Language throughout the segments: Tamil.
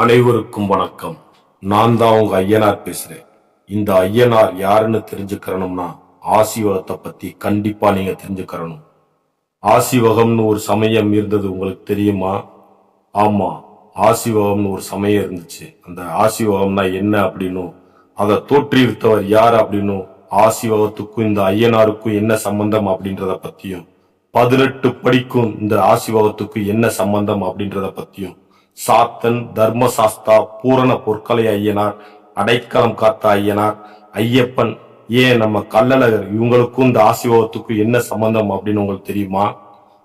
அனைவருக்கும் வணக்கம். நான் தான் உங்க ஐயனார் பேசுறேன். இந்த ஐயனார் யாருன்னு தெரிஞ்சுக்கிறணும்னா ஆசிவகத்தை பத்தி கண்டிப்பா நீங்க தெரிஞ்சுக்கிறணும். ஆசிவகம்னு ஒரு சமயம் இருந்தது உங்களுக்கு தெரியுமா? ஆமா ஆசிவகம்னு ஒரு சமயம் இருந்துச்சு. அந்த ஆசிவகம்னா என்ன அப்படின்னும் அதை தோற்றுவித்தவர் யார் அப்படின்னும் ஆசிவகத்துக்கும் இந்த ஐயனாருக்கும் என்ன சம்பந்தம் அப்படின்றத பத்தியும் பதினெட்டு படிக்கும் இந்த ஆசிவகத்துக்கும் என்ன சம்பந்தம் அப்படின்றத பத்தியும் சாத்தன் தர்மசாஸ்தா பூரண பொற்கலை ஐயனார் அடைக்கலம் காத்த ஐயனார் ஐயப்பன் ஏன் நம்ம கல்லழகர் இவங்களுக்கும் இந்த ஆசிவகத்துக்கும் என்ன சம்பந்தம் அப்படின்னு உங்களுக்கு தெரியுமா?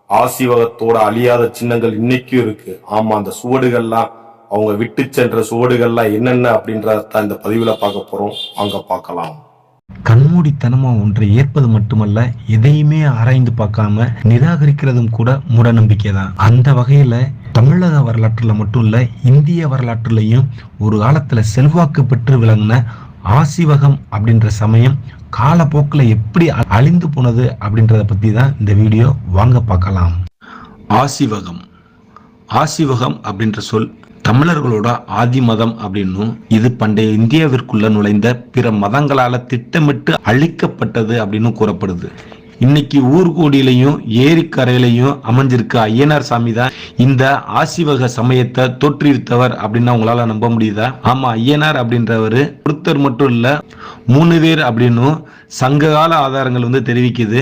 ஆசிவகத்தோட அழியாத சின்னங்கள் இன்னைக்கும் இருக்கு. ஆமா அந்த சுவடுகள்லாம் அவங்க விட்டு சென்ற சுவடுகள்லாம் என்னென்ன அப்படின்றத இந்த பதிவுல பார்க்க போறோம். அங்க பார்க்கலாம். கண்மூடித்தனமா ஒன்றை ஏற்பது மட்டுமல்ல எதையுமே ஆராய்ந்து பார்க்காம நிராகரிக்கிறதும் கூட மூடநம்பிக்கை தான் அந்த வகையில தமிழக வரலாற்றில் மட்டும் இல்லை இந்திய வரலாற்றுலையும் ஒரு காலத்தில் செல்வாக்கு பெற்று விளங்கின ஆசிவகம் அப்படின்ற சமயம் காலப்போக்கில் எப்படி அ- அழிந்து போனது அப்படின்றத பற்றி தான் இந்த வீடியோ வாங்க பார்க்கலாம். ஆசிவகம். ஆசிவகம் அப்படின்ற சொல் தமிழர்களோட ஆதி மதம் அப்படின்னும் இது பண்டைய இந்தியாவிற்குள்ள நுழைந்த பிற மதங்களால திட்டமிட்டு அழிக்கப்பட்டது அப்படின்னு கூறப்படுது. இன்னைக்கு ஊர்கோடியிலையும் ஏரிக்கரையிலையும் அமைஞ்சிருக்க ஐயனார் சாமி தான் இந்த ஆசிவக சமயத்தை தோற்றுவித்தவர் அப்படின்னு உங்களால நம்ப முடியுதா? ஆமா ஐயனார் அப்படின்றவர் ஒருத்தர் மட்டும் இல்ல மூணு பேர் அப்படின்னும் சங்ககால ஆதாரங்கள் வந்து தெரிவிக்குது.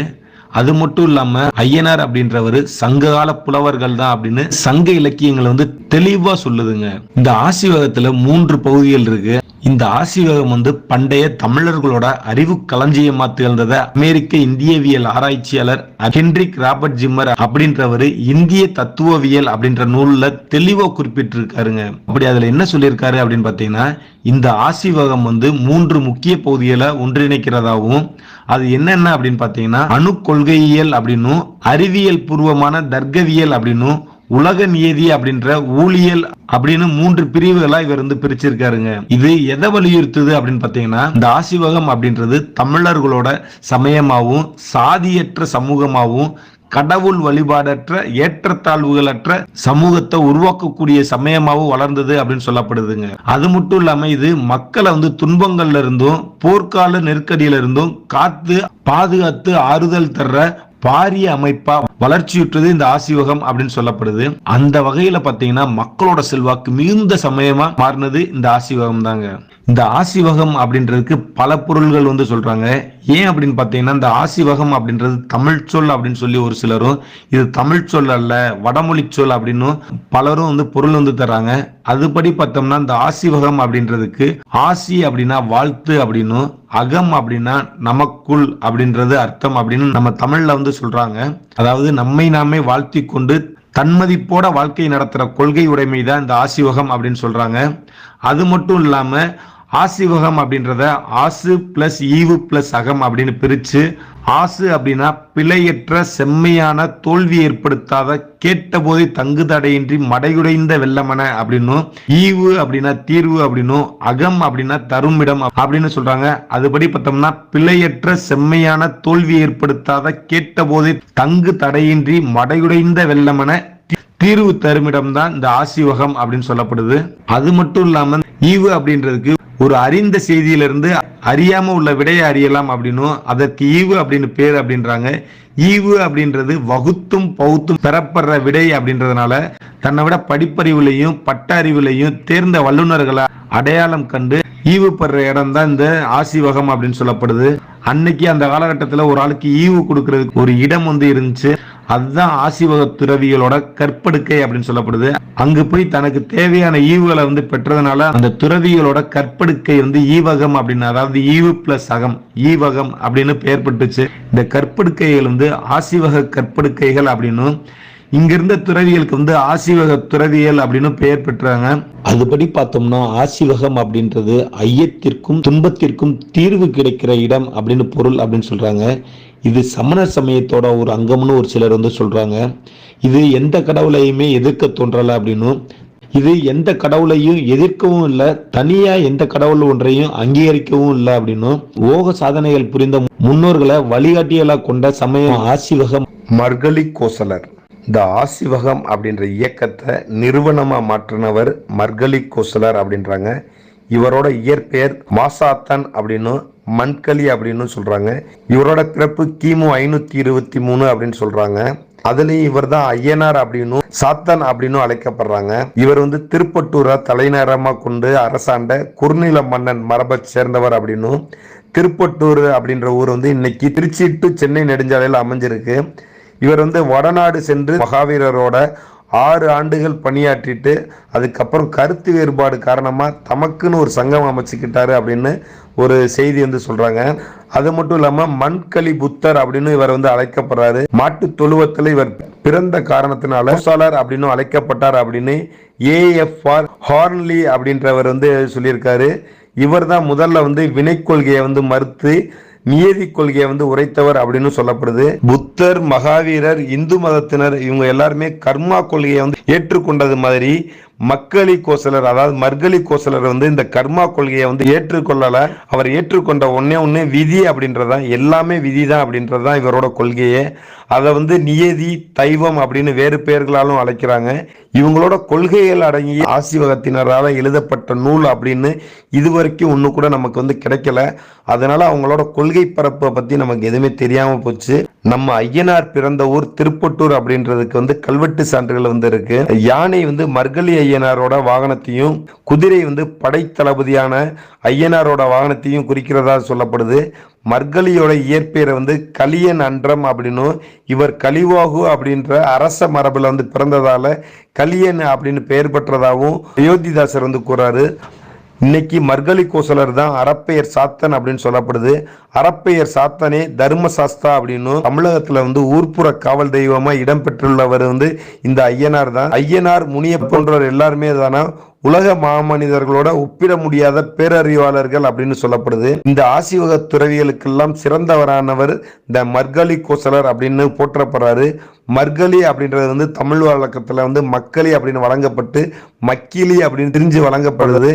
அது மட்டும் இல்லாம ஐயனார் அப்படின்றவர் சங்ககால புலவர்கள் தான் அப்படின்னு சங்க இலக்கியங்களை வந்து தெளிவா சொல்லுதுங்க. இந்த ஆசிவகத்துல மூன்று பகுதிகள் இருக்கு. இந்த ஆசிவகம் வந்து பண்டைய தமிழர்களோட அறிவு களஞ்சியமா திகழ்ந்தத அமெரிக்க இந்தியவியல் ஆராய்ச்சியாளர் ஹென்ரிக் ராபர்ட் ஜிம்மர் அப்படின்றவர் இந்திய தத்துவவியல் அப்படின்ற நூல்ல தெளிவா குறிப்பிட்டிருக்காருங்க. அப்படி அதுல என்ன சொல்லியிருக்காரு அப்படின்னு பாத்தீங்கன்னா இந்த ஆசிவகம் வந்து மூன்று முக்கிய பகுதிகளை ஒன்றிணைக்கிறதாகவும் அது என்னென்ன அப்படின்னு பாத்தீங்கன்னா அணு கொள்கையியல் அப்படின்னும் அறிவியல் பூர்வமான தர்க்கவியல் அப்படின்னும் உலக நியதி அப்படின்ற ஊழியல் அப்படின்னு மூன்று பிரிவுகளா இவர் வந்து பிரிச்சிருக்காருங்க. இது எதை வலியுறுத்துது அப்படின்னு பாத்தீங்கன்னா இந்த ஆசிவகம் அப்படின்றது தமிழர்களோட சமயமாகவும் சாதியற்ற சமூகமாகவும் கடவுள் வழிபாடற்ற ஏற்றத்தாழ்வுகளற்ற சமூகத்தை உருவாக்கக்கூடிய சமயமாகவும் வளர்ந்தது அப்படின்னு சொல்லப்படுதுங்க. அது மட்டும் இல்லாம இது மக்களை வந்து துன்பங்கள்ல இருந்தும் போர்க்கால நெருக்கடியில இருந்தும் காத்து பாதுகாத்து ஆறுதல் தர்ற பாரிய அமைப்பா வளர்ச்சியுற்றது இந்த ஆசிவகம் அப்படின்னு சொல்லப்படுது. அந்த வகையில பாத்தீங்கன்னா மக்களோட செல்வாக்கு மிகுந்த சமயமா மாறினது இந்த ஆசிவகம் தாங்க இந்த ஆசிவகம் அப்படின்றதுக்கு பல பொருள்கள் வந்து சொல்றாங்க. ஏன் அப்படின்னு பார்த்தீங்கன்னா இந்த ஆசிவகம் அப்படின்றது தமிழ் சொல் அப்படின்னு சொல்லி ஒரு சிலரும் இது தமிழ் சொல் அல்ல வடமொழி சொல் அப்படின்னும் பலரும் வந்து பொருள் வந்து தர்றாங்க. அதுபடி பார்த்தோம்னா இந்த ஆசிவகம் அப்படின்றதுக்கு ஆசி அப்படின்னா வாழ்த்து அப்படின்னும் அகம் அப்படின்னா நமக்குள் அப்படின்றது அர்த்தம் அப்படின்னு நம்ம தமிழ்ல வந்து சொல்றாங்க. அதாவது நம்மை நாமே வாழ்த்தி கொண்டு தன்மதிப்போட வாழ்க்கை நடத்துற கொள்கை உடைமை தான் இந்த ஆசிவகம் அப்படின்னு சொல்றாங்க. அது மட்டும் இல்லாமல் ஆசிவகம் அப்படின்றத ஆசு பிளஸ் ஈவு பிளஸ் அகம் அப்படின்னு பிரிச்சு ஆசு அப்படின்னா பிழையற்ற செம்மையான தோல்வி ஏற்படுத்தாத கேட்ட போதே தங்கு தடையின்றி மடையுடைந்த வெள்ளமன அப்படின்னும் ஈவு அப்படின்னா தீர்வு அப்படின்னும் அகம் அப்படின்னா தருமிடம் அப்படின்னு சொல்றாங்க. அதுபடி பார்த்தோம்னா பிழையற்ற செம்மையான தோல்வி ஏற்படுத்தாத கேட்ட போதே தங்கு தடையின்றி மடையுடைந்த வெள்ளமன தீர்வு தருமிடம் தான் இந்த ஆசிவகம் அப்படின்னு சொல்லப்படுது. அது மட்டும் இல்லாம ஈவு அப்படின்றதுக்கு ஒரு அறிந்த செய்தியிலிருந்து அறியாம உள்ள விடையை அறியலாம் அப்படின்னும் அதற்கு ஈவு அப்படின்னு பேர் அப்படின்றாங்க. ஈவு அப்படின்றது வகுத்தும் பகுத்தும் பெறப்படுற விடை அப்படின்றதுனால தன்னை விட படிப்பறிவுலையும் பட்ட அறிவுலையும் தேர்ந்த வல்லுநர்களை அடையாளம் கண்டு ஈவு பெற இடம் தான் இந்த ஆசிவகம் அப்படின்னு சொல்லப்படுது. அன்னைக்கு அந்த காலகட்டத்தில் ஒரு ஆளுக்கு ஈவு கொடுக்கறதுக்கு ஒரு இடம் வந்து இருந்துச்சு. அதுதான் ஆசிவக துறவிகளோட கற்படுக்கை அப்படின்னு சொல்லப்படுது. அங்கு போய் தனக்கு தேவையான ஈவுகளை வந்து பெற்றதுனால அந்த துறவிகளோட கற்படுக்கை வந்து ஈவகம் அப்படின்னு அதாவது ஈவு பிளஸ் அகம் ஈவகம் அப்படின்னு பெயர் பெற்றுச்சு. இந்த கற்படுக்கைகள் வந்து ஆசிவக கற்படுக்கைகள் அப்படின்னும் இங்கிருந்த துறவிகளுக்கு வந்து ஆசிவக துறவியல் அப்படின்னு பெயர் பெற்றாங்க. அதுபடி பார்த்தோம்னா ஆசிவகம் அப்படின்றது ஐயத்திற்கும் துன்பத்திற்கும் தீர்வு கிடைக்கிற இடம் அப்படின்னு பொருள் அப்படின்னு சொல்றாங்க. இது சமண சமயத்தோட ஒரு அங்கம்னு ஒரு சிலர் வந்து சொல்றாங்க. இது எந்த கடவுளையுமே எதிர்க்க தோன்றலை அப்படின்னும் இது எந்த கடவுளையும் எதிர்க்கவும் இல்லை தனியா எந்த கடவுள் ஒன்றையும் அங்கீகரிக்கவும் இல்லை அப்படின்னும் ஓக சாதனைகள் புரிந்த முன்னோர்களை வழிகாட்டியலா கொண்ட சமயம் ஆசிவகம். மர்கலி கோசலர் இந்த ஆசிவகம் அப்படின்ற இயக்கத்தை நிறுவனமாக மாற்றினவர் மர்கலி கோசலர் அப்படின்றாங்க. இவரோட இயற்பெயர் மாசாத்தன் அப்படின்னும் மண்களி அப்படின்னு சொல்கிறாங்க இவரோட பிறப்பு கிமு ஐநூத்தி இருபத்தி மூணு அப்படின்னு சொல்கிறாங்க அதுலேயும் இவர் தான் ஐயனார் அப்படின்னும் சாத்தன் அப்படின்னும் அழைக்கப்படுறாங்க. இவர் வந்து திருப்பட்டூரை தலைநகரமாக கொண்டு அரசாண்ட குறுநில மன்னன் மரபை சேர்ந்தவர் அப்படின்னும் திருப்பட்டூர் அப்படின்ற ஊர் வந்து இன்னைக்கு திருச்சி டு சென்னை நெடுஞ்சாலையில் அமைஞ்சிருக்கு. இவர் வந்து வடநாடு சென்று மகாவீரரோட ஆறு ஆண்டுகள் பணியாற்றிட்டு அதுக்கப்புறம் கருத்து வேறுபாடு காரணமாக தமக்குன்னு ஒரு சங்கம் அமைச்சுக்கிட்டாரு அப்படின்னு ஒரு செய்தி வந்து சொல்றாங்க. அது மட்டும் இல்லாம மண்களி புத்தர் அப்படின்னு இவர் வந்து அழைக்கப்படுறாரு. மாட்டு தொழுவத்தில் இவர் பிறந்த காரணத்தினால கோசாலர் அப்படின்னு அழைக்கப்பட்டார் அப்படின்னு ஏஎஃப்ஆர் ஹார்ன்லி அப்படின்றவர் வந்து சொல்லியிருக்காரு. இவர் தான் முதல்ல வந்து வினை கொள்கையை வந்து மறுத்து நியதி கொள்கையை வந்து உரைத்தவர் அப்படின்னு சொல்லப்படுது. புத்தர் மகாவீரர் இந்து மதத்தினர் இவங்க எல்லாருமே கர்மா கொள்கையை வந்து ஏற்றுக்கொண்டது மாதிரி மக்களி கோசலர் அதாவது மர்கலி கோசலர் வந்து இந்த கர்மா கொள்கையை வந்து ஏற்றுக்கொள்ளல. அவர் ஏற்றுக்கொண்ட ஒன்னே ஒன்று விதி அப்படின்றதான் எல்லாமே விதி தான் அப்படின்றதான் இவரோட கொள்கையே. அதை வந்து நியதி தெய்வம் அப்படின்னு வேறு பெயர்களாலும் அழைக்கிறாங்க. இவங்களோட கொள்கைகள் அடங்கிய ஆசிவகத்தினரால் எழுதப்பட்ட நூல் அப்படின்னு இதுவரைக்கும் ஒன்று கூட நமக்கு வந்து கிடைக்கல. அதனால அவங்களோட கொள்கை பரப்பை பற்றி நமக்கு எதுவுமே தெரியாமல் போச்சு. நம்ம ஐயனார் பிறந்த ஊர் திருப்பட்டூர் அப்படின்றதுக்கு வந்து கல்வெட்டு சான்றுகள் வந்து இருக்கு. யானை வந்து மர்கலி ஐயனாரோட வாகனத்தையும் குதிரை வந்து படைத்தளபதியான ஐயனாரோட வாகனத்தையும் குறிக்கிறதா சொல்லப்படுது. மர்கலியோட இயற்பெயரை வந்து கலியன் அன்றம் அப்படின்னும் இவர் கலிவாகு அப்படின்ற அரச மரபில் வந்து பிறந்ததால கலியன் அப்படின்னு பெயர் பெற்றதாகவும் அயோத்திதாசர் வந்து கூறாரு. இன்னைக்கு மர்கலி கோசலர் தான் அறப்பெயர் சாத்தன் அப்படின்னு சொல்லப்படுது. அறப்பெயர் சாத்தனே தர்மசாஸ்தா அப்படின்னு தமிழகத்துல வந்து ஊர்ப்புற காவல் தெய்வமா இடம்பெற்றுள்ளவர் வந்து இந்த ஐயனார் தான். ஐயனார் முனிய போன்றவர் எல்லாருமே தானே உலக மாமனிதர்களோட ஒப்பிட முடியாத பேரறிவாளர்கள் அப்படின்னு சொல்லப்படுது. இந்த ஆசிவக துறவிகளுக்கெல்லாம் சிறந்தவரானவர் இந்த மர்கலி கோசலர் அப்படின்னு போற்றப்படுறாரு. மர்கலி அப்படின்றது வந்து தமிழ் வழக்கத்தில் வந்து மக்களி அப்படின்னு வழங்கப்பட்டு மக்கிலி அப்படின்னு திரிஞ்சு வழங்கப்படுது.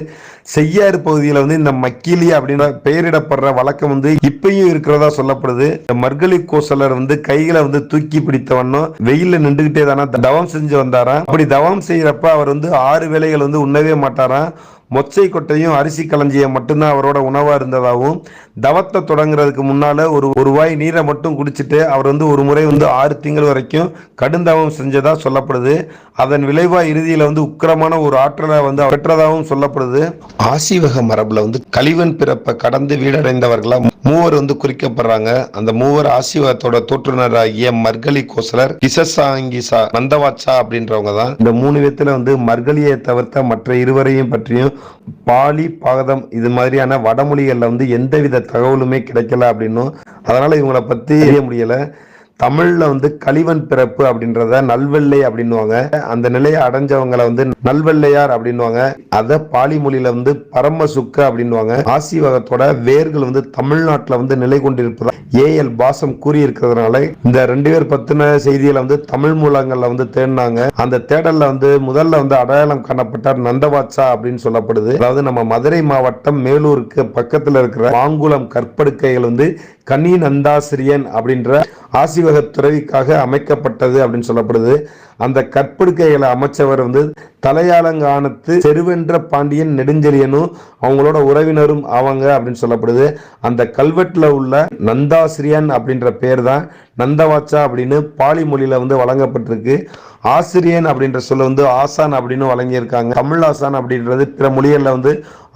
செய்யாறு பகுதியில் வந்து இந்த மக்கிலி அப்படின்னு பெயரிடப்படுற வழக்கம் வந்து இப்பயும் இருக்கிறதா சொல்லப்படுது. இந்த மர்கலி கோசலர் வந்து கைகளை வந்து தூக்கி பிடித்தவனும் வெயிலில் நின்றுகிட்டே தானே தவம் செஞ்சு வந்தாராம். அப்படி தவம் செய்யறப்ப அவர் வந்து ஆறு வேலைகள் வந்து பண்ணவே மாட்டாராம். மொச்சை கொட்டையும் அரிசி களஞ்சியம் மட்டும்தான் அவரோட உணவா இருந்ததாகவும் தவத்தை தொடங்குறதுக்கு முன்னால ஒரு ஒரு வாய் நீரை மட்டும் குடிச்சிட்டு அவர் வந்து ஒரு முறை வந்து ஆறு திங்கள் வரைக்கும் கடுந்தவம் செஞ்சதா சொல்லப்படுது. அதன் விளைவா இறுதியில வந்து உக்கிரமான ஒரு ஆற்றலை வந்து பெற்றதாகவும் சொல்லப்படுது. ஆசிவக மரபுல வந்து கலிவன் பிறப்பை கடந்து வீடடைந்தவர்களா மூவர் வந்து குறிக்கப்படுறாங்க. அந்த மூவர் ஆசிவகத்தோட தோற்றுநராகிய மர்கலி கோசலர் கிசசாங்கிசா நந்தவாச்சா அப்படின்றவங்க தான் இந்த மூணு விதத்துல வந்து மர்கலியை தவிர்த்த மற்ற இருவரையும் பற்றியும் பாலி பாகதம் இது மாதிரியான வடமொழிகள்ல வந்து எந்தவித தகவலுமே கிடைக்கல அப்படின்னும். அதனால இவங்கள பத்தி தெரிய முடியல. தமிழ்ல வந்து கலிவன் பிறப்பு அப்படின்றத நல்வெள்ளை அப்படின்வாங்க அந்த நிலையை அடைஞ்சவங்களை வந்து நல்வெள்ளையார் அப்படின்வாங்க அத பாலி மொழியில வந்து பரம சுக்க ஆசி வகத்தோட வேர்கள் வந்து தமிழ்நாட்டுல வந்து நிலை கொண்டிருப்பதா ஏஎல் பாசம் கூறியிருக்கிறதுனால இந்த ரெண்டு பேர் பத்தின செய்தியில வந்து தமிழ் மூலங்கள்ல வந்து தேடினாங்க. அந்த தேடல்ல வந்து முதல்ல வந்து அடையாளம் காணப்பட்டார் நந்தவாச்சா அப்படின்னு சொல்லப்படுது. அதாவது நம்ம மதுரை மாவட்டம் மேலூருக்கு பக்கத்துல இருக்கிற மாங்குளம் கற்படுக்கைகள் வந்து கனி நந்தாசிரியன் அப்படின்ற ஆசிவக துறவிக்காக அமைக்கப்பட்டது அப்படின்னு சொல்லப்படுது. அந்த கற்படுக்கைகளை அமைச்சவர் வந்து தலையாலங்கானத்து செருவென்ற பாண்டியன் நெடுஞ்செழியனும் அவங்களோட உறவினரும் அவங்க அப்படின்னு சொல்லப்படுது. அந்த கல்வெட்டுல உள்ள நந்தாசிரியன் அப்படின்ற பேர் தான் நந்தவாச்சா அப்படின்னு பாலி மொழியில வந்து வழங்கப்பட்டிருக்கு. ஆசிரியன் அப்படின்ற சொல்ல வந்து ஆசான் அப்படின்னு வழங்கியிருக்காங்க. தமிழ் ஆசான் அப்படின்றது பிற மொழிகளில் வந்து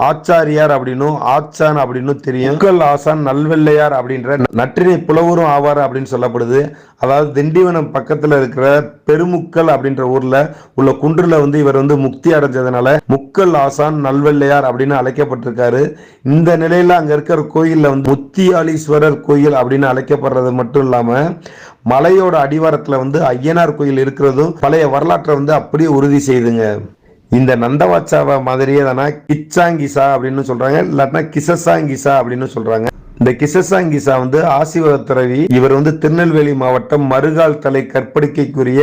ஆச்சாரியார் அப்படின்னும் ஆச்சான் அப்படின்னும் தெரியும். முக்கல் ஆசான் நல்வெள்ளையார் அப்படின்ற நற்றினை புலவரும் ஆவார் அப்படின்னு சொல்லப்படுது. அதாவது திண்டிவனம் பக்கத்துல இருக்கிற பெருமுக்கல் அப்படின்ற ஊர்ல உள்ள குன்றுல வந்து இவர் வந்து முக்தி அடைஞ்சதுனால முக்கல் ஆசான் நல்வெள்ளையார் அப்படின்னு அழைக்கப்பட்டிருக்காரு. இந்த நிலையில அங்க இருக்கிற கோயில்ல வந்து முத்தியாலீஸ்வரர் கோயில் அப்படின்னு அழைக்கப்படுறது மட்டும் இல்லாம மலையோட அடிவாரத்துல வந்து ஐயனார் கோயில் இருக்கிறதும் பழைய வரலாற்றை வந்து அப்படியே உறுதி செய்துங்க. இந்த நந்தவாச்சாவை மாதிரியே தானே கிச்சாங்கிசா அப்படின்னு சொல்றாங்க இல்லாட்டினா கிசசாங்கிசா அப்படின்னு சொல்றாங்க. இந்த கிசசாங்கிசா வந்து ஆசிவகத்துறவி இவர் வந்து திருநெல்வேலி மாவட்டம் மறுகால் தலை கற்படிக்கைக்குரிய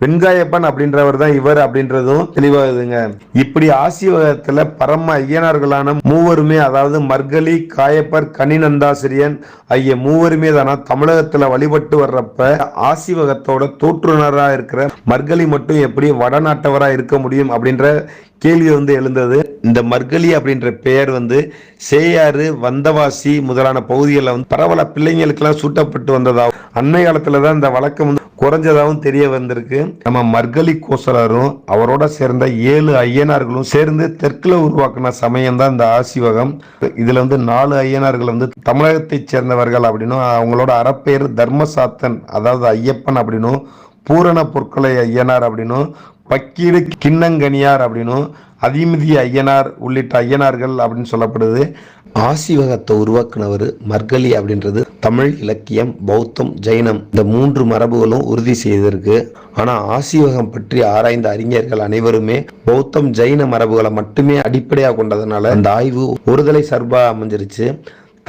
வெண்காயப்பன் அப்படின்றவர் தான் இவர் அப்படின்றதும் தெளிவாகுதுங்க இப்படி ஆசிவகத்துல பரம ஐயனார்களான மூவருமே அதாவது மர்கலி காயப்பர் கனிநந்தாசிரியன் ஐய மூவருமே தானா தமிழகத்துல வழிபட்டு வர்றப்ப ஆசிவகத்தோட தோற்றுநராக இருக்கிற மர்கலி மட்டும் எப்படி வடநாட்டவராக இருக்க முடியும் அப்படின்ற கேள்வி வந்து எழுந்தது இந்த மர்கலி அப்படின்ற பெயர் வந்து சேயாறு வந்தவாசி முதலான பகுதிகளில் வந்து பரவல பிள்ளைங்களுக்கெல்லாம் சூட்டப்பட்டு வந்ததாகவும் அண்மை காலத்தில் தான் இந்த வழக்கம் வந்து குறைஞ்சதாகவும் தெரிய வந்திருக்கு. நம்ம மர்கலி கோசலரும் அவரோட சேர்ந்த ஏழு ஐயனார்களும் சேர்ந்து தெற்குல உருவாக்கின சமயம் தான் இந்த ஆசிவகம். இதுல வந்து நாலு ஐயனார்கள் வந்து தமிழகத்தை சேர்ந்தவர்கள் அப்படின்னும் அவங்களோட அறப்பெயர் தர்மசாத்தன் அதாவது ஐயப்பன் அப்படின்னும் பூரண பொற்களை ஐயனார் அப்படின்னும் பக்கீடு கிண்ணங்கனியார் அப்படின்னும் அதிமதி ஐயனார் உள்ளிட்ட ஐயனார்கள் அப்படின்னு சொல்லப்படுது. ஆசிவகத்தை உருவாக்குனவர் மர்கலி அப்படின்றது. தமிழ் இலக்கியம் பௌத்தம் ஜைனம் இந்த மூன்று மரபுகளும் உறுதி செய்திருக்கு. ஆனா ஆசிவகம் பற்றி ஆராய்ந்த அறிஞர்கள் அனைவருமே பௌத்தம் ஜைன மரபுகளை மட்டுமே அடிப்படையாக கொண்டதுனால அந்த ஆய்வு ஒருதலை சார்பா அமைஞ்சிருச்சு.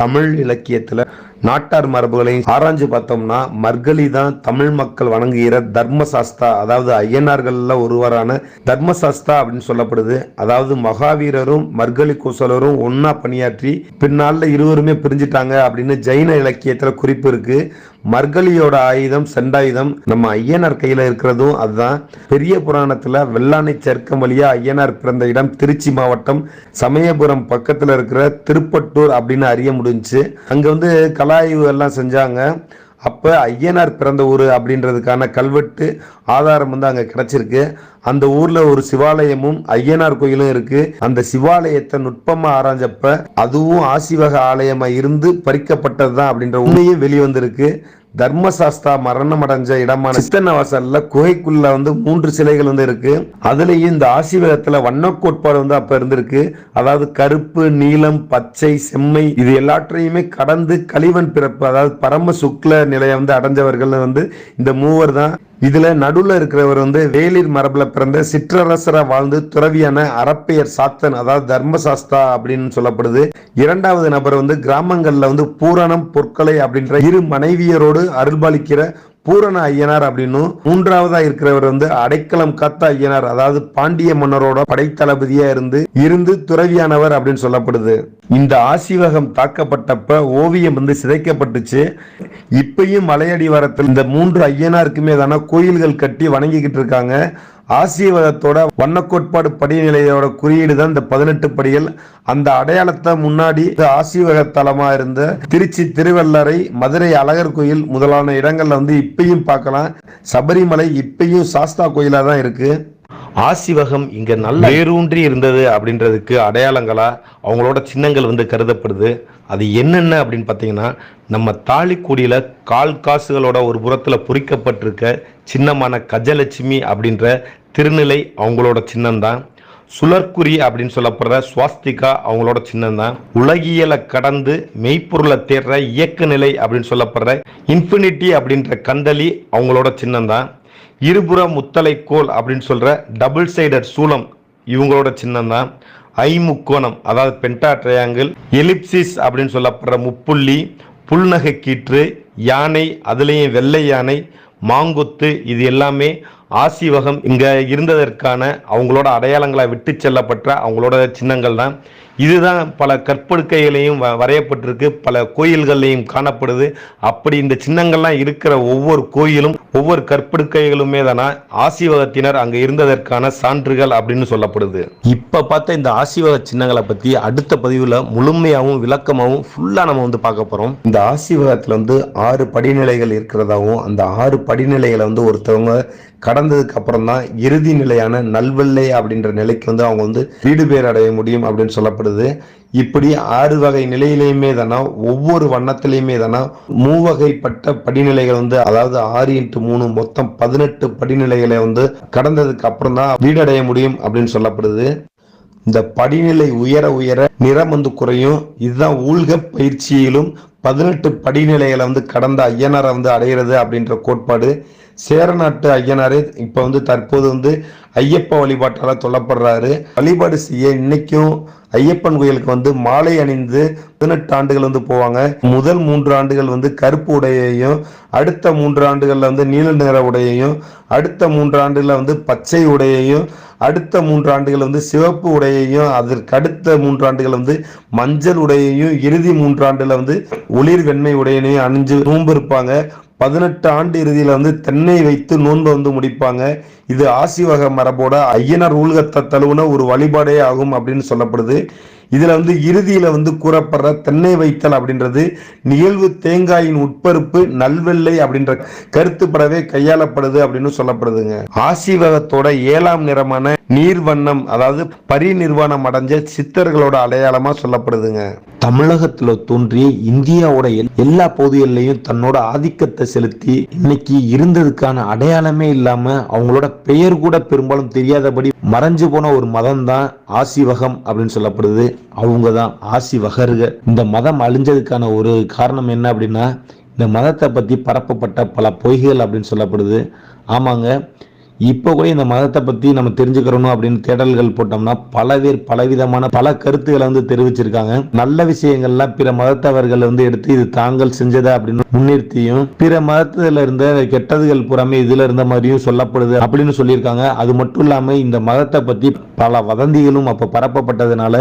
தமிழ் இலக்கியத்துல நாட்டார் மரபுகளையும் ஆராய்ஞ்சு பார்த்தோம்னா மர்கலி தான் தமிழ் மக்கள் வணங்குகிற தர்மசாஸ்தா அதாவது ஐயனார்கள்ல ஒருவரான தர்மசாஸ்தா அப்படின்னு சொல்லப்படுது. அதாவது மகாவீரரும் மர்கலி கோசலரும் ஒன்னா பணியாற்றி பின்னால இருவருமே பிரிஞ்சிட்டாங்க அப்படின்னு ஜெயின இலக்கியத்துல குறிப்பு இருக்கு. மர்கலியோட ஆயுதம் செண்டாயுதம் நம்ம ஐயனார் கையில இருக்கிறதும் அதுதான். பெரிய புராணத்துல வெள்ளானை சர்க்கம் வழியா ஐயனார் பிறந்த இடம் திருச்சி மாவட்டம் சமயபுரம் பக்கத்துல இருக்கிற திருப்பட்டூர் அப்படின்னு அறிய முடிஞ்சுச்சு. அங்க வந்து கலாய்வு எல்லாம் செஞ்சாங்க. அப்போ ஐயனார் பிறந்த ஊர் அப்படின்றதுக்கான கல்வெட்டு ஆதாரம் வந்து அங்கே கிடைச்சிருக்கு. அந்த ஊர்ல ஒரு சிவாலயமும் ஐயனார் கோயிலும் இருக்கு. அந்த சிவாலயத்தை நுட்பமா ஆராய்ஞ்சப்ப அதுவும் ஆசிவக ஆலயமா இருந்து பறிக்கப்பட்டதுதான் அப்படின்ற உண்மையும் வெளிவந்திருக்கு. தர்மசாஸ்தா மரணம் அடைஞ்ச இடமான சித்தன்னவாசல்ல குகைக்குள்ள வந்து மூன்று சிலைகள் வந்து இருக்கு. அதுலயும் இந்த ஆசிவகத்துல வண்ண கோட்பாடு வந்து அப்ப இருந்திருக்கு. அதாவது கருப்பு நீலம் பச்சை செம்மை இது எல்லாற்றையுமே கடந்து கலிவன் பிறப்பு அதாவது பரம சுக்ல நிலையை வந்து அடைஞ்சவர்கள் வந்து இந்த மூவர் தான் இதுல நடுவுல இருக்கிறவர் வந்து வேலிர் மரபுல பிறந்த சிற்றரசரா வாழ்ந்து துறவியான அறப்பெயர் சாத்தன் அதாவது தர்மசாஸ்தா அப்படின்னு சொல்லப்படுது. இரண்டாவது நபர் வந்து கிராமங்கள்ல வந்து பூரணம் பொற்களை அப்படின்ற இரு மனைவியரோடு அருள்பாலிக்கிற பூரண ஐயனார் அப்படின்னும் மூன்றாவதா இருக்கிறவர் வந்து அடைக்கலம் காத்த ஐயனார் அதாவது பாண்டிய மன்னரோட படைத்தளபதியா இருந்து இருந்து துறவியானவர் அப்படின்னு சொல்லப்படுது. இந்த ஆசிவகம் தாக்கப்பட்டப்ப ஓவியம் வந்து சிதைக்கப்பட்டுச்சு. இப்பயும் மலையடிவாரத்தில் இந்த மூன்று ஐயனாருக்குமே தானே கோயில்கள் கட்டி வணங்கிக்கிட்டு இருக்காங்க. ஆசீர்வாதத்தோட வண்ணக்கோட்பாடு படிநிலையோட குறியீடு தான் இந்த பதினெட்டு படிகள். அந்த அடையாளத்தை முன்னாடி ஆசீவக தலமா இருந்த திருச்சி திருவள்ளரை மதுரை அழகர் கோயில் முதலான இடங்கள்ல வந்து இப்பயும் பார்க்கலாம். சபரிமலை இப்பயும் சாஸ்தா கோயிலா தான் இருக்கு. ஆசிவகம் இங்க நல்ல வேரூன்றி இருந்தது அப்படின்றதுக்கு அடையாளங்களா அவங்களோட சின்னங்கள் வந்து கருதப்படுது. அது என்னென்ன அப்படின்னு பார்த்தீங்கன்னா நம்ம தாலிக்குடியில கால் காசுகளோட ஒரு புறத்துல பொறிக்கப்பட்டிருக்க சின்னமான கஜலட்சுமி அப்படின்ற திருநிலை அவங்களோட சின்னம்தான். சுழற்குறி அப்படின்னு சொல்லப்படுற சுவாஸ்திகா அவங்களோட சின்னம் தான் உலகியலை கடந்து மெய்ப்பொருளை தேடுற இயக்க நிலை அப்படின்னு சொல்லப்படுற இன்ஃபினிட்டி அப்படின்ற கந்தளி அவங்களோட சின்னம் தான் இருபுற முத்தலைக்கோல் அப்படின்னு சொல்ற டபுள் சைடட் சூலம் இவங்களோட சின்னம் தான் ஐமுக்கோணம் அதாவது பென்டா ட்ரையாங்கிள் எலிப்சிஸ் அப்படின்னு சொல்லப்படுற முப்புள்ளி புல்நகை கீற்று யானை அதுலேயும் வெள்ளை யானை மாங்கொத்து இது எல்லாமே ஆசிவகம். இங்கே இருந்ததற்கான அவங்களோட அடையாளங்களை விட்டு செல்லப்பட்ட அவங்களோட சின்னங்கள் தான் இதுதான் பல கற்படுக்கைகளையும் வ- வரையப்பட்டிருக்கு பல கோயில்கள்லையும் காணப்படுது. அப்படி இந்த சின்னங்கள்லாம் இருக்கிற ஒவ்வொரு கோயிலும் ஒவ்வொரு கற்படுக்கைகளுமே தானே ஆசிவகத்தினர் அங்கே இருந்ததற்கான சான்றுகள் அப்படின்னு சொல்லப்படுது. இப்போ பார்த்த இந்த ஆசிவக சின்னங்களை பற்றி அடுத்த பதிவில் முழுமையாகவும் விளக்கமாகவும் ஃபுல்லாக நம்ம வந்து பார்க்க போகிறோம் இந்த ஆசிவகத்தில் வந்து ஆறு படிநிலைகள் இருக்கிறதாகவும் அந்த ஆறு படிநிலைகளை வந்து ஒருத்தவங்க கடந்ததுக்கு அப்புறம் தான் இறுதி நிலையான நல்வெள்ளை அப்படின்ற நிலைக்கு வந்து அவங்க வந்து வீடு பேர் அடைய முடியும் அப்படின்னு சொல்லப்படுது. இப்படி ஆறு வகை நிலையிலையுமே தானா ஒவ்வொரு வண்ணத்திலையுமே தானா மூவகைப்பட்ட படிநிலைகள் வந்து அதாவது ஆறு இன்ட்டு மூணு மொத்தம் பதினெட்டு படிநிலைகளை வந்து கடந்ததுக்கு அப்புறம் தான் வீடடைய முடியும் அப்படின்னு சொல்லப்படுது. இந்த படிநிலை உயர உயர நிறம் வந்து குறையும். இதுதான் ஊழ்க பயிற்சியிலும் பதினெட்டு படிநிலைகளை வந்து கடந்த ஐயனாரை வந்து அடைகிறது அப்படின்ற கோட்பாடு. சேரநாட்டு ஐயனாரே இப்போ வந்து தற்போது வந்து ஐயப்ப வழிபாட்டால் சொல்லப்படுறாரு. வழிபாடு செய்ய இன்னைக்கும் ஐயப்பன் கோயிலுக்கு வந்து மாலை அணிந்து பதினெட்டு ஆண்டுகள் வந்து போவாங்க. முதல் மூன்று ஆண்டுகள் வந்து கருப்பு உடையையும் அடுத்த மூன்று ஆண்டுகளில் வந்து நீல நிற உடையையும் அடுத்த மூன்று ஆண்டுகளில் வந்து பச்சை உடையையும் அடுத்த மூன்று ஆண்டுகள் வந்து சிவப்பு உடையையும் அதற்கு அடுத்த மூன்று ஆண்டுகள் வந்து மஞ்சள் உடையையும் இறுதி மூன்று ஆண்டுல வந்து ஒளிர் வெண்மை உடையனையும் அணிஞ்சு நோம்பு இருப்பாங்க. பதினெட்டு ஆண்டு இறுதியில் வந்து தென்னை வைத்து நோன்பு வந்து முடிப்பாங்க. இது ஆசிவக மரபோட ஐயனர் ஊழ்கத்தை தழுவுன ஒரு வழிபாடே ஆகும் அப்படின்னு சொல்லப்படுது. இதில் வந்து இறுதியில் வந்து கூறப்படுற தென்னை வைத்தல் அப்படின்றது நிகழ்வு தேங்காயின் உட்பருப்பு நல்வெள்ளை அப்படின்ற கருத்துப்படவே கையாளப்படுது அப்படின்னு சொல்லப்படுதுங்க. ஆசிவகத்தோட ஏழாம் நிறமான நீர்வண்ணம் அதாவது பரிநிர்வாணம் அடைஞ்ச சித்தர்களோட அடையாளமா சொல்லப்படுதுங்க. தமிழகத்துல தோன்றி இந்தியாவோட எல்லா பகுதிகளிலையும் தன்னோட ஆதிக்கத்தை செலுத்தி இன்னைக்கு இருந்ததுக்கான அடையாளமே இல்லாம அவங்களோட பெயர் கூட பெரும்பாலும் தெரியாதபடி மறைஞ்சு போன ஒரு மதம் தான் ஆசிவகம் அப்படின்னு சொல்லப்படுது. அவங்க தான் வகருக. இந்த மதம் அழிஞ்சதுக்கான ஒரு காரணம் என்ன அப்படின்னா இந்த மதத்தை பத்தி பரப்பப்பட்ட பல பொய்கள் அப்படின்னு சொல்லப்படுது. ஆமாங்க. இப்போ கூட இந்த மதத்தை பற்றி நம்ம தெரிஞ்சுக்கிறணும் அப்படின்னு தேடல்கள் போட்டோம்னா பல பேர் பலவிதமான பல கருத்துக்களை வந்து தெரிவிச்சிருக்காங்க. நல்ல விஷயங்கள்லாம் பிற மதத்தவர்கள் வந்து எடுத்து இது தாங்கள் செஞ்சதா அப்படின்னு முன்னிறுத்தியும் பிற மதத்துல இருந்த கெட்டதுகள் புறமே இதுல இருந்த மாதிரியும் சொல்லப்படுது அப்படின்னு சொல்லியிருக்காங்க. அது மட்டும் இல்லாமல் இந்த மதத்தை பற்றி பல வதந்திகளும் அப்போ பரப்பப்பட்டதுனால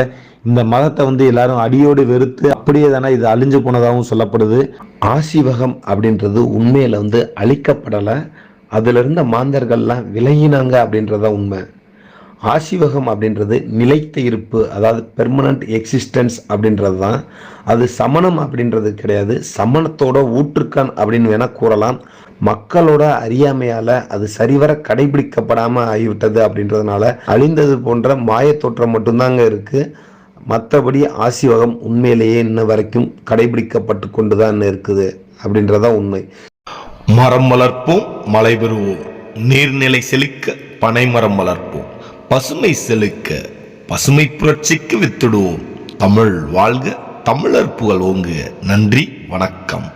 இந்த மதத்தை வந்து எல்லாரும் அடியோடு வெறுத்து அப்படியே தானே இது அழிஞ்சு போனதாகவும் சொல்லப்படுது. ஆசிவகம் அப்படின்றது உண்மையில் வந்து அழிக்கப்படலை. அதுல இருந்த மாந்தர்கள்லாம் விலகினாங்க அப்படின்றத உண்மை. ஆசிவகம் அப்படின்றது நிலைத்த இருப்பு அதாவது பெர்மனன்ட் எக்ஸிஸ்டன்ஸ் அப்படின்றது தான். அது சமணம் அப்படின்றது கிடையாது. சமணத்தோட ஊற்றுக்கண் அப்படின்னு வேணா கூறலாம். மக்களோட அறியாமையால அது சரிவர கடைபிடிக்கப்படாம ஆகிவிட்டது அப்படின்றதுனால அழிந்தது போன்ற மாயத் தோற்றம் மட்டும்தாங்க இருக்கு. மற்றபடி ஆசிவகம் உண்மையிலேயே இன்ன வரைக்கும் கடைபிடிக்கப்பட்டு கொண்டு தான் இருக்குது அப்படின்றதான் உண்மை. மரம் வளர்ப்போம் மழை பெறுவோம். நீர்நிலை செழிக்க பனைமரம் வளர்ப்போம். பசுமை செழிக்க பசுமை புரட்சிக்கு வித்திடுவோம். தமிழ் வாழ்க தமிழர் புகழ் ஓங்குக நன்றி வணக்கம்.